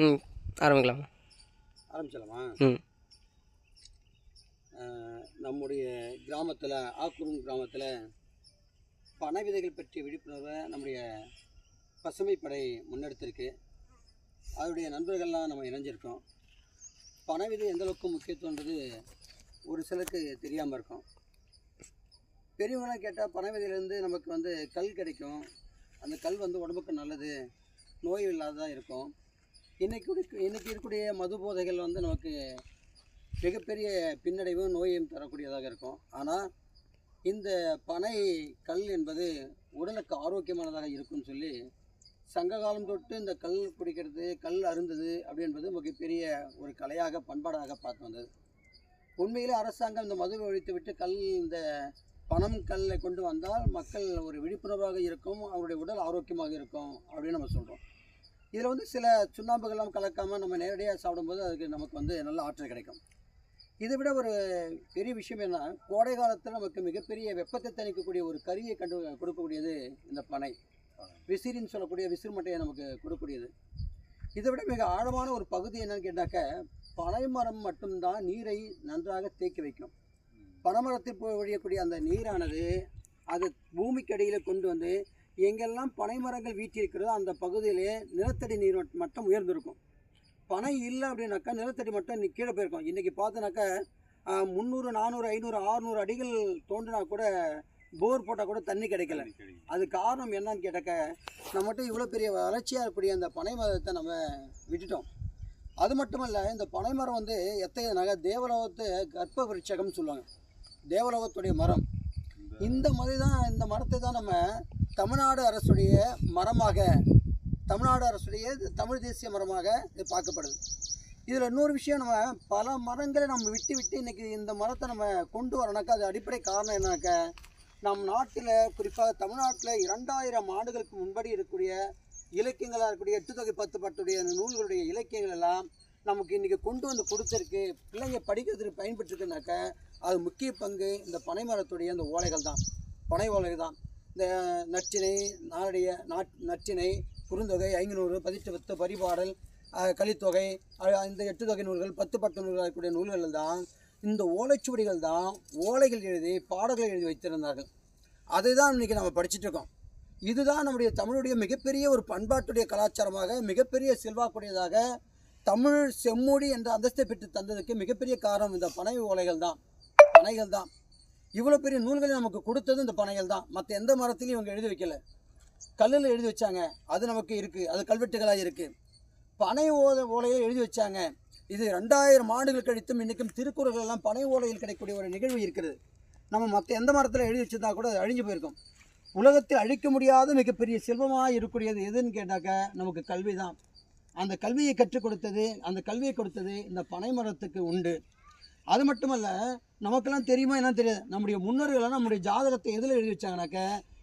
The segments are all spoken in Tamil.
ம் ஆரம்பிக்கலாம்? ஆரம்பிச்சலாமா ம். நம்முடைய கிராமத்தில் ஆக்கூரும் கிராமத்தில் பனை விதைகள் பற்றிய விழிப்புணர்வை நம்முடைய பசுமைப்படை முன்னெடுத்திருக்கு. அதனுடைய நண்பர்கள்லாம் நம்ம இணைஞ்சிருக்கோம். பனை விதை எந்த அளவுக்கு முக்கியத்துவன்றது ஒரு சிலருக்கு தெரியாமல் இருக்கும். பெரியவங்களாம் கேட்டால் பனை விதையிலேருந்து நமக்கு வந்து கல் கிடைக்கும். அந்த கல் வந்து உடம்புக்கு நல்லது நோய் இல்லாததாக இருக்கும். இன்றைக்கு இன்றைக்கி இன்னைக்கு இருக்கக்கூடிய மது போதைகள் வந்து நமக்கு மிகப்பெரிய பின்னடைவும் நோயும் தரக்கூடியதாக இருக்கும். ஆனால் இந்த பனை கல் என்பது உடலுக்கு ஆரோக்கியமானதாக இருக்கும்னு சொல்லி சங்க காலம் தொட்டு இந்த கல் குடிக்கிறது கல் அருந்தது அப்படி என்பது மிகப்பெரிய ஒரு கலையாக பண்பாடாக பார்த்து வந்தது. உண்மையிலே அரசாங்கம் இந்த மதுவை ஒழித்து விட்டு கல் இந்த பணம் கல்லை கொண்டு வந்தால் மக்கள் ஒரு விழிப்புணர்வாக இருக்கும் அவருடைய உடல் ஆரோக்கியமாக இருக்கும் அப்படின்னு நம்ம சொல்கிறோம் இதில் வந்து சில சுண்ணாம்புகள்லாம் கலக்காமல் நம்ம நேரடியாக சாப்பிடும்போது அதுக்கு நமக்கு வந்து நல்ல ஆற்றல் கிடைக்கும். இதை விட ஒரு பெரிய விஷயம் என்ன கோடை காலத்தில் நமக்கு மிகப்பெரிய வெப்பத்தை தணிக்கக்கூடிய ஒரு கரியை கண்டு கொடுக்கக்கூடியது இந்த பனை விசிறின்னு சொல்லக்கூடிய விசிறு மட்டையை நமக்கு கொடுக்கக்கூடியது. இதை விட மிக ஆழமான ஒரு பகுதி என்னன்னு கேட்டாக்க பனை மரம் மட்டும்தான் நீரை நன்றாக தேக்கி வைக்கும். பனைமரத்தில் போய் அந்த நீரானது அது பூமிக்கு அடியில் கொண்டு வந்து எங்கெல்லாம் பனை மரங்கள் வீட்டிருக்கிறதோ அந்த பகுதியிலே நிலத்தடி நீர் மட்- மட்டம் உயர்ந்திருக்கும். பனை இல்லை அப்படின்னாக்கா நிலத்தடி மட்டம் கீழே போயிருக்கும். இன்றைக்கி பார்த்தோன்னாக்கா முந்நூறு நானூறு ஐநூறு ஆறுநூறு அடிகள் தோண்டினா கூட போர் போட்டால் கூட தண்ணி கிடைக்கல. அது காரணம் என்னன்னு கேட்டாக்க நம்மகிட்ட இவ்வளோ பெரிய வளர்ச்சியாக இருக்கக்கூடிய அந்த பனை மரத்தை நம்ம விட்டுட்டோம். அது மட்டுமல்ல இந்த பனை மரம் வந்து எத்தகையனாக தேவலோகத்து கர்ப்ப விருட்சகம்னு சொல்லுவாங்க. தேவலோகத்துடைய மரம். இந்த மாதிரி தான் இந்த மரத்தை தான் நம்ம தமிழ்நாடு அரசுடைய மரமாக தமிழ்நாடு அரசுடைய தமிழ் தேசிய மரமாக இது பார்க்கப்படுது. இதில் இன்னொரு விஷயம் நம்ம பல மரங்களை நம்ம விட்டு விட்டு இன்றைக்கி இந்த மரத்தை நம்ம கொண்டு வரனாக்கா அது அடிப்படை காரணம் என்னன்னாக்க நம் நாட்டில் குறிப்பாக தமிழ்நாட்டில் இரண்டாயிரம் ஆண்டுகளுக்கு முன்படி இருக்கக்கூடிய இலக்கியங்களாக இருக்கக்கூடிய எட்டு தொகை பத்து பத்துடைய அந்த நூல்களுடைய இலக்கியங்கள் எல்லாம் நமக்கு இன்றைக்கி கொண்டு வந்து கொடுத்துருக்கு. பிள்ளைங்க படிக்கிறதுக்கு பயன்பட்டுருக்குனாக்க அது முக்கிய பங்கு இந்த பனை மரத்துடைய அந்த ஓலைகள் தான். பனை ஓலைகள் தான். இந்த நற்றினை நாடைய நாட் நற்றினை குறுந்தொகை ஐநூறு பதிட்டு பத்து பரிபாடல் கலித்தொகை இந்த எட்டு தொகை நூல்கள் பத்து பத்து நூல்கள் இருக்கக்கூடிய நூல்கள் தான். இந்த ஓலைச்சுவடிகள் தான் ஓலைகள் எழுதி பாடல்கள் எழுதி வைத்திருந்தார்கள். அதை தான் இன்றைக்கி நம்ம படிச்சுட்டு இருக்கோம். இதுதான் நம்முடைய தமிழுடைய மிகப்பெரிய ஒரு பண்பாட்டுடைய கலாச்சாரமாக மிகப்பெரிய செல்வாக்குடையதாக தமிழ் செம்மொழி என்ற அந்தஸ்தை பெற்று தந்ததுக்கு மிகப்பெரிய காரணம் இந்த பனை ஓலைகள் தான் பனைகள் தான் இவ்வளோ பெரிய நூல்களை நமக்கு கொடுத்தது இந்த பனைகள் தான் மற்ற எந்த மரத்திலையும் இவங்க எழுதி வைக்கல. கல்லில் எழுதி வச்சாங்க. அது நமக்கு இருக்குது அது கல்வெட்டுகளாக இருக்குது பனை ஓலை ஓலையை எழுதி வச்சாங்க. இது ரெண்டாயிரம் ஆண்டுகள் கழித்தும் இன்றைக்கும் திருக்குறள்கள் எல்லாம் பனை ஓலையில் கிடைக்கக்கூடிய ஒரு நிகழ்வு இருக்கிறது. நம்ம மற்ற எந்த மரத்தில் எழுதி வச்சிருந்தா கூட அது அழிஞ்சு போயிருக்கும். உலகத்தில் அழிக்க முடியாத மிகப்பெரிய செல்வமாக இருக்கக்கூடியது எதுன்னு கேட்டாக்க நமக்கு கல்வி தான் அந்த கல்வியை கற்றுக் கொடுத்தது அந்த கல்வியை கொடுத்தது இந்த பனை மரத்துக்கு உண்டு. அது மட்டுமல்ல நமக்கெல்லாம் தெரியுமா என்ன தெரியாது. நம்முடைய முன்னோர்கள்லாம் நம்முடைய ஜாதகத்தை எதில் எழுதி வச்சாங்கனாக்க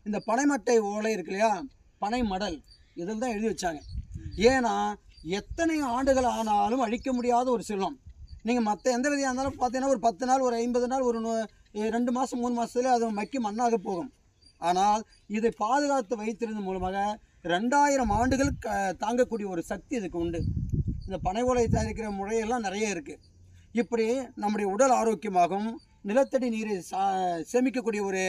இந்த பனைமட்டை ஓலை இருக்கு இல்லையா? பனை மடல் இதில் தான் எழுதி வச்சாங்க. ஏன்னா எத்தனை ஆண்டுகள் ஆனாலும் அழிக்க முடியாத ஒரு செல்வம் நீங்கள் மற்ற எந்த விதையாக இருந்தாலும் பார்த்தீங்கன்னா ஒரு பத்து நாள் ஒரு ஐம்பது நாள் ஒரு ரெண்டு மாதம் மூணு மாதத்துல அது மக்கி மண்ணாக போகும். ஆனால் இதை பாதுகாத்து வைத்திருந்த மூலமாக ரெண்டாயிரம் ஆண்டுகள் க தாங்கக்கூடிய ஒரு சக்தி இதுக்கு உண்டு. இந்த பனை ஓலை தயாரிக்கிற முறையெல்லாம் நிறைய இருக்குது இப்படி நம்முடைய உடல் ஆரோக்கியமாகவும் நிலத்தடி நீரை சா சேமிக்கக்கூடிய ஒரு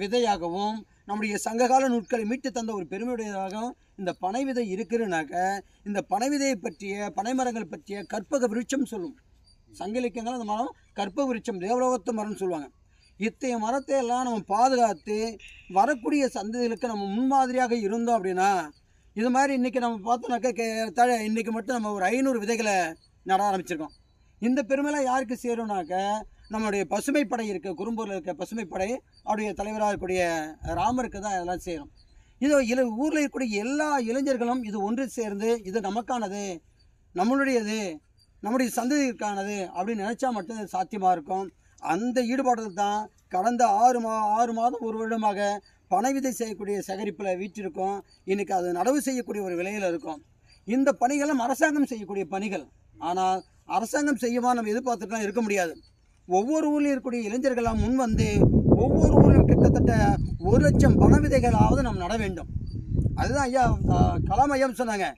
விதையாகவும் நம்முடைய சங்ககால நூட்களை மீட்டு தந்த ஒரு பெருமையுடையதாகவும் இந்த பனை விதை இருக்குதுனாக்க இந்த பனை விதையை பற்றிய பனை மரங்கள் பற்றிய கற்பக விருட்சம் சொல்லும். சங்க இலக்கியங்கள் அந்த மரம் கற்ப விருட்சம் தேவலோகத்து மரம்னு சொல்லுவாங்க. இத்தகைய மரத்தை எல்லாம் நம்ம பாதுகாத்து வரக்கூடிய சந்ததிகளுக்கு நம்ம முன்மாதிரியாக இருந்தோம் அப்படின்னா இது மாதிரி இன்றைக்கி நம்ம பார்த்தோன்னாக்கா கே இன்றைக்கி மட்டும் நம்ம ஒரு ஐநூறு விதைகளை நட ஆரம்பிச்சிருக்கோம். இந்த பெருமைலாம் யாருக்கு சேரும்னாக்க நம்மளுடைய பசுமைப்படை இருக்க குறும்பூரில் இருக்க பசுமைப்படை அவருடைய தலைவராக இருக்கக்கூடிய ராமருக்கு தான் இதெல்லாம் சேரும். இது இல ஊரில் இருக்கக்கூடிய எல்லா இளைஞர்களும் இது ஒன்று சேர்ந்து இது நமக்கானது நம்மளுடையது நம்முடைய சந்ததிக்கானது அப்படின்னு நினச்சா மட்டும் சாத்தியமாக இருக்கும். அந்த ஈடுபாட்டில் தான் கடந்த ஆறு மா ஆறு மாதம் ஒரு வருடமாக பனை விதை செய்யக்கூடிய சேகரிப்பில் வீற்றிருக்கோம். இன்றைக்கி அது நடவு செய்யக்கூடிய ஒரு விலையில் இருக்கும். இந்த பணிகளும் அரசாங்கம் செய்யக்கூடிய பணிகள். ஆனால் அரசாங்கம் செய்யுமா நம்ம எதிர்பார்த்துட்டுலாம் இருக்க முடியாது. ஒவ்வொரு ஊரில் இருக்கக்கூடிய இளைஞர்கள்லாம் முன் வந்து ஒவ்வொரு ஊரிலும் கிட்டத்தட்ட ஒரு லட்சம் பண விதைகளாவது நாம் நட வேண்டும். அதுதான் ஐயா கலாம் ஐயா சொன்னாங்க.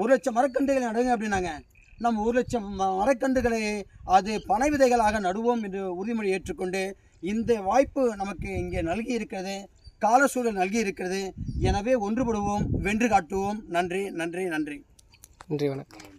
ஒரு லட்சம் மரக்கன்றுகள் நடுங்க அப்படின்னாங்க. நம் ஒரு லட்சம் மரக்கன்றுகளை அது பனை விதைகளாக நடுவோம் என்று உறுதிமொழி ஏற்றுக்கொண்டு இந்த வாய்ப்பு நமக்கு இங்கே நல்கி இருக்கிறது கால சூழல் நல்கி இருக்கிறது எனவே ஒன்றுபடுவோம் வென்று காட்டுவோம். நன்றி நன்றி நன்றி. நன்றி வணக்கம்.